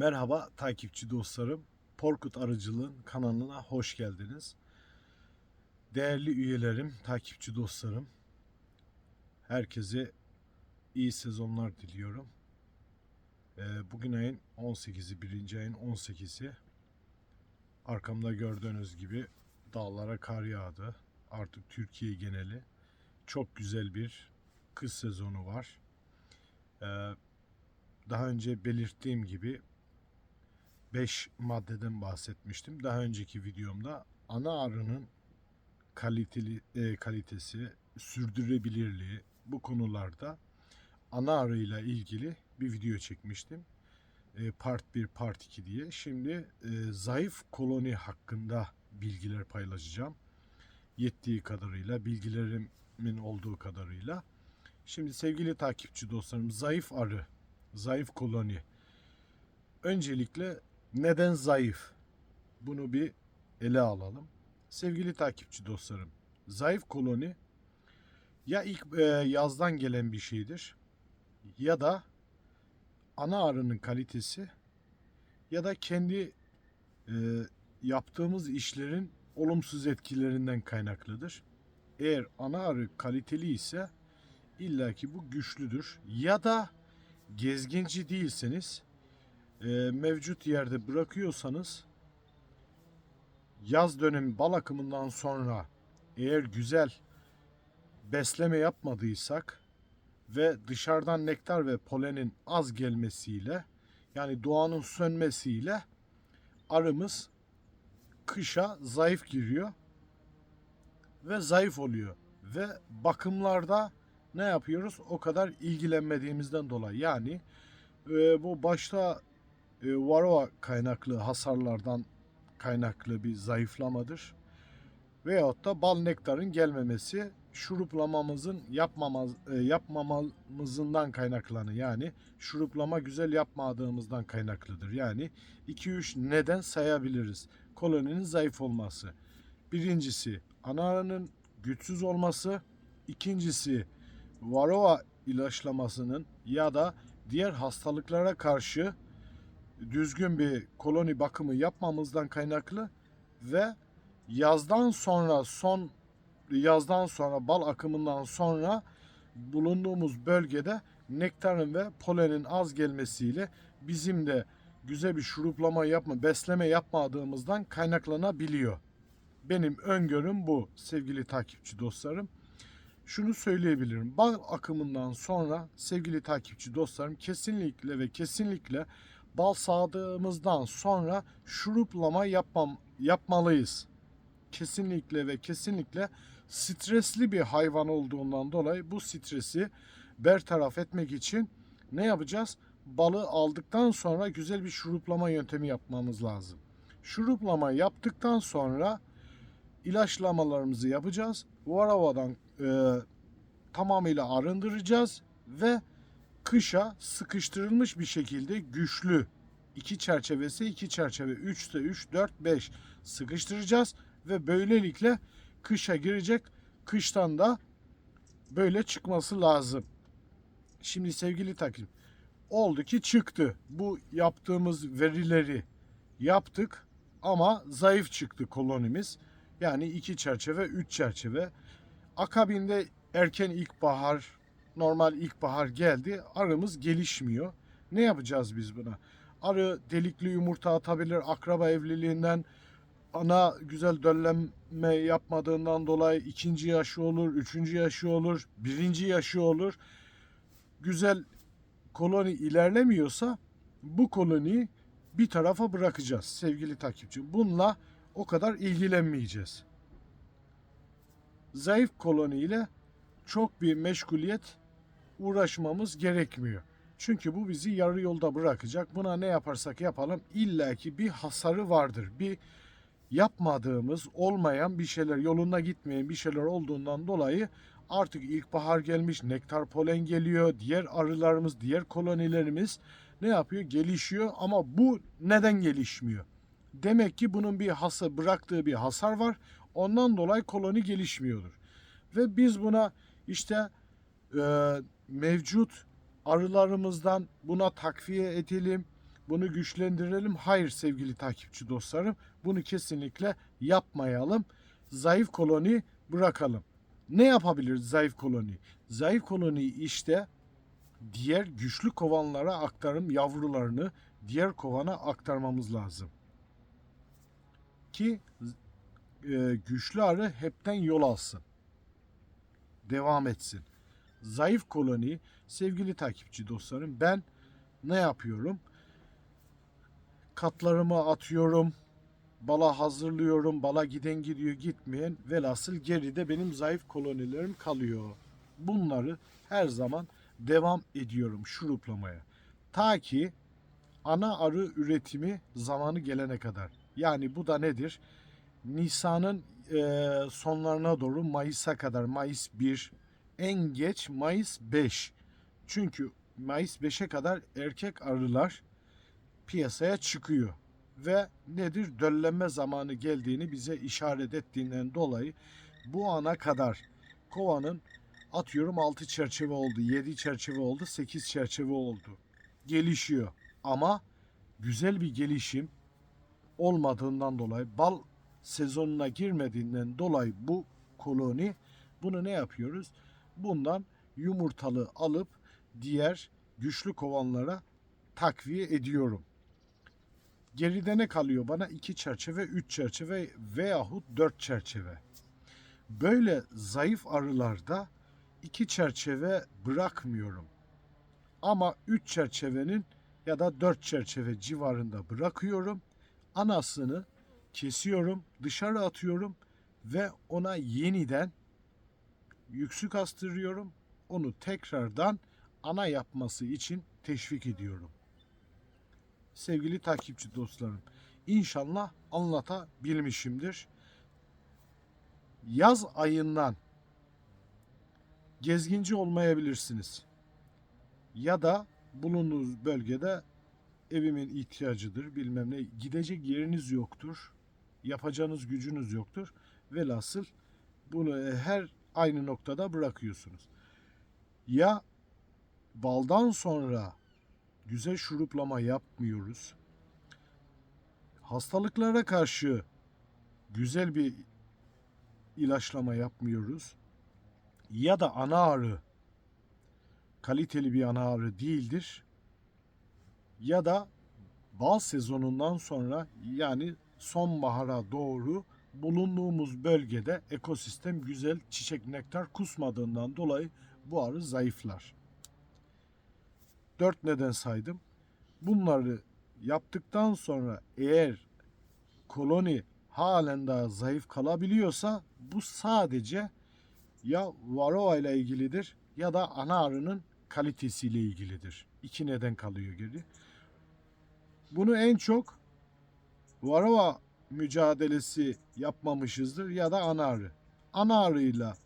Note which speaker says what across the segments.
Speaker 1: Merhaba takipçi dostlarım. Porkut Arıcılığın kanalına hoş geldiniz. Değerli üyelerim, takipçi dostlarım. Herkese iyi sezonlar diliyorum. Ee, Bugün ayın 18'i, birinci ayın 18'i. Arkamda gördüğünüz gibi dağlara kar yağdı. Artık Türkiye geneli. Çok güzel bir kış sezonu var. Ee, daha önce belirttiğim gibi 5 maddeden bahsetmiştim. Daha önceki videomda ana arının kaliteli e, kalitesi, sürdürülebilirliği bu konularda ana arıyla ilgili bir video çekmiştim. E, part 1, part 2 diye. Şimdi e, zayıf koloni hakkında bilgiler paylaşacağım. Yettiği kadarıyla, bilgilerimin olduğu kadarıyla. Şimdi sevgili takipçi dostlarım, zayıf arı, zayıf koloni. Öncelikle neden zayıf? Bunu bir ele alalım. Sevgili takipçi dostlarım, zayıf koloni ya ilk e, yazdan gelen bir şeydir ya da ana arının kalitesi ya da kendi e, yaptığımız işlerin olumsuz etkilerinden kaynaklıdır. Eğer ana arı kaliteli ise illaki bu güçlüdür. Ya da gezginci değilseniz mevcut yerde bırakıyorsanız yaz dönemi bal akımından sonra eğer güzel besleme yapmadıysak ve dışarıdan nektar ve polenin az gelmesiyle yani doğanın sönmesiyle arımız kışa zayıf giriyor ve zayıf oluyor ve bakımlarda ne yapıyoruz? O kadar ilgilenmediğimizden dolayı yani e, bu başta e, varroa kaynaklı hasarlardan kaynaklı bir zayıflamadır. Veyahut da bal nektarın gelmemesi şuruplamamızın yapmamaz, e, yapmamamızından kaynaklanır. Yani şuruplama güzel yapmadığımızdan kaynaklıdır. Yani 2-3 neden sayabiliriz. Koloninin zayıf olması. Birincisi ana arının güçsüz olması. İkincisi varroa ilaçlamasının ya da diğer hastalıklara karşı düzgün bir koloni bakımı yapmamızdan kaynaklı ve yazdan sonra son yazdan sonra bal akımından sonra bulunduğumuz bölgede nektarın ve polenin az gelmesiyle bizim de güzel bir şuruplama yapma, besleme yapmadığımızdan kaynaklanabiliyor. Benim öngörüm bu sevgili takipçi dostlarım. Şunu söyleyebilirim. Bal akımından sonra sevgili takipçi dostlarım kesinlikle ve kesinlikle bal sağdığımızdan sonra şuruplama yapmam, yapmalıyız. Kesinlikle ve kesinlikle stresli bir hayvan olduğundan dolayı bu stresi bertaraf etmek için ne yapacağız? Balı aldıktan sonra güzel bir şuruplama yöntemi yapmamız lazım. Şuruplama yaptıktan sonra ilaçlamalarımızı yapacağız. Varavadan e, tamamıyla arındıracağız ve kışa sıkıştırılmış bir şekilde güçlü iki çerçevesi iki çerçeve 3 ise 3 4 5 sıkıştıracağız ve böylelikle kışa girecek kıştan da böyle çıkması lazım. Şimdi sevgili takip oldu ki çıktı. Bu yaptığımız verileri yaptık ama zayıf çıktı kolonimiz. Yani iki çerçeve, üç çerçeve. Akabinde erken ilkbahar, normal ilkbahar geldi. Arımız gelişmiyor. Ne yapacağız biz buna? Arı delikli yumurta atabilir akraba evliliğinden. Ana güzel döllenme yapmadığından dolayı ikinci yaşı olur, üçüncü yaşı olur, birinci yaşı olur. Güzel koloni ilerlemiyorsa bu koloniyi bir tarafa bırakacağız sevgili takipçi. Bununla o kadar ilgilenmeyeceğiz. Zayıf koloni ile çok bir meşguliyet uğraşmamız gerekmiyor. Çünkü bu bizi yarı yolda bırakacak. Buna ne yaparsak yapalım illaki bir hasarı vardır. Bir yapmadığımız, olmayan bir şeyler, yolunda gitmeyen bir şeyler olduğundan dolayı artık ilkbahar gelmiş, nektar polen geliyor, diğer arılarımız, diğer kolonilerimiz ne yapıyor? Gelişiyor ama bu neden gelişmiyor? Demek ki bunun bir hası bıraktığı bir hasar var. Ondan dolayı koloni gelişmiyordur. Ve biz buna işte e, mevcut arılarımızdan buna takviye edelim. Bunu güçlendirelim. Hayır sevgili takipçi dostlarım. Bunu kesinlikle yapmayalım. Zayıf koloni bırakalım. Ne yapabiliriz zayıf koloni? Zayıf koloni işte diğer güçlü kovanlara aktarım yavrularını diğer kovana aktarmamız lazım. Ki e, güçlü arı hepten yol alsın. Devam etsin. Zayıf koloni sevgili takipçi dostlarım ben ne yapıyorum? Katlarımı atıyorum. Bala hazırlıyorum. Bala giden gidiyor gitmeyen. Velhasıl geride benim zayıf kolonilerim kalıyor. Bunları her zaman devam ediyorum şuruplamaya. Ta ki ana arı üretimi zamanı gelene kadar. Yani bu da nedir? Nisan'ın sonlarına doğru Mayıs'a kadar Mayıs 1 en geç Mayıs 5. Çünkü Mayıs 5'e kadar erkek arılar piyasaya çıkıyor ve nedir döllenme zamanı geldiğini bize işaret ettiğinden dolayı bu ana kadar kovanın atıyorum 6 çerçeve oldu, 7 çerçeve oldu, 8 çerçeve oldu. Gelişiyor ama güzel bir gelişim olmadığından dolayı bal sezonuna girmediğinden dolayı bu koloni bunu ne yapıyoruz? Bundan yumurtalı alıp diğer güçlü kovanlara takviye ediyorum. Geride ne kalıyor bana? 2 çerçeve, 3 çerçeve veyahut 4 çerçeve. Böyle zayıf arılarda 2 çerçeve bırakmıyorum. Ama 3 çerçevenin ya da 4 çerçeve civarında bırakıyorum. Anasını kesiyorum, dışarı atıyorum ve ona yeniden yüksük astırıyorum. Onu tekrardan ana yapması için teşvik ediyorum. Sevgili takipçi dostlarım, inşallah anlatabilmişimdir. Yaz ayından gezginci olmayabilirsiniz. Ya da bulunduğunuz bölgede evimin ihtiyacıdır bilmem ne gidecek yeriniz yoktur. Yapacağınız gücünüz yoktur. Velhasıl bunu her aynı noktada bırakıyorsunuz. Ya baldan sonra güzel şuruplama yapmıyoruz. Hastalıklara karşı güzel bir ilaçlama yapmıyoruz. Ya da ana ağrı kaliteli bir ana ağrı değildir. Ya da bal sezonundan sonra yani sonbahara doğru bulunduğumuz bölgede ekosistem güzel çiçek nektar kusmadığından dolayı bu arı zayıflar. Dört neden saydım. Bunları yaptıktan sonra eğer koloni halen daha zayıf kalabiliyorsa bu sadece ya varroa ile ilgilidir ya da ana arının kalitesiyle ilgilidir. İki neden kalıyor geri. Bunu en çok varroa mücadelesi yapmamışızdır ya da ana arı. Ana arıyla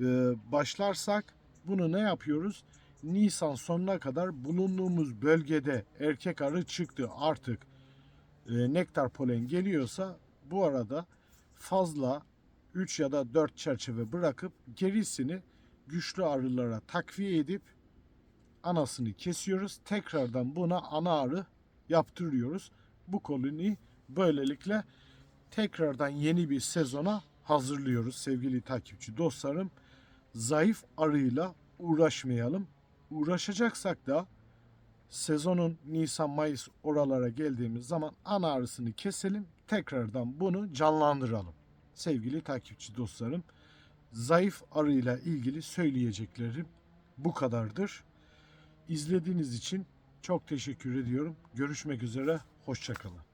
Speaker 1: e, başlarsak bunu ne yapıyoruz? Nisan sonuna kadar bulunduğumuz bölgede erkek arı çıktı artık e, nektar polen geliyorsa bu arada fazla 3 ya da 4 çerçeve bırakıp gerisini güçlü arılara takviye edip anasını kesiyoruz. Tekrardan buna ana arı yaptırıyoruz. Bu koloni böylelikle tekrardan yeni bir sezona hazırlıyoruz sevgili takipçi dostlarım. Zayıf arıyla uğraşmayalım. Uğraşacaksak da sezonun Nisan Mayıs oralara geldiğimiz zaman ana arısını keselim. Tekrardan bunu canlandıralım. Sevgili takipçi dostlarım, zayıf arıyla ilgili söyleyeceklerim bu kadardır. İzlediğiniz için çok teşekkür ediyorum. Görüşmek üzere, hoşçakalın.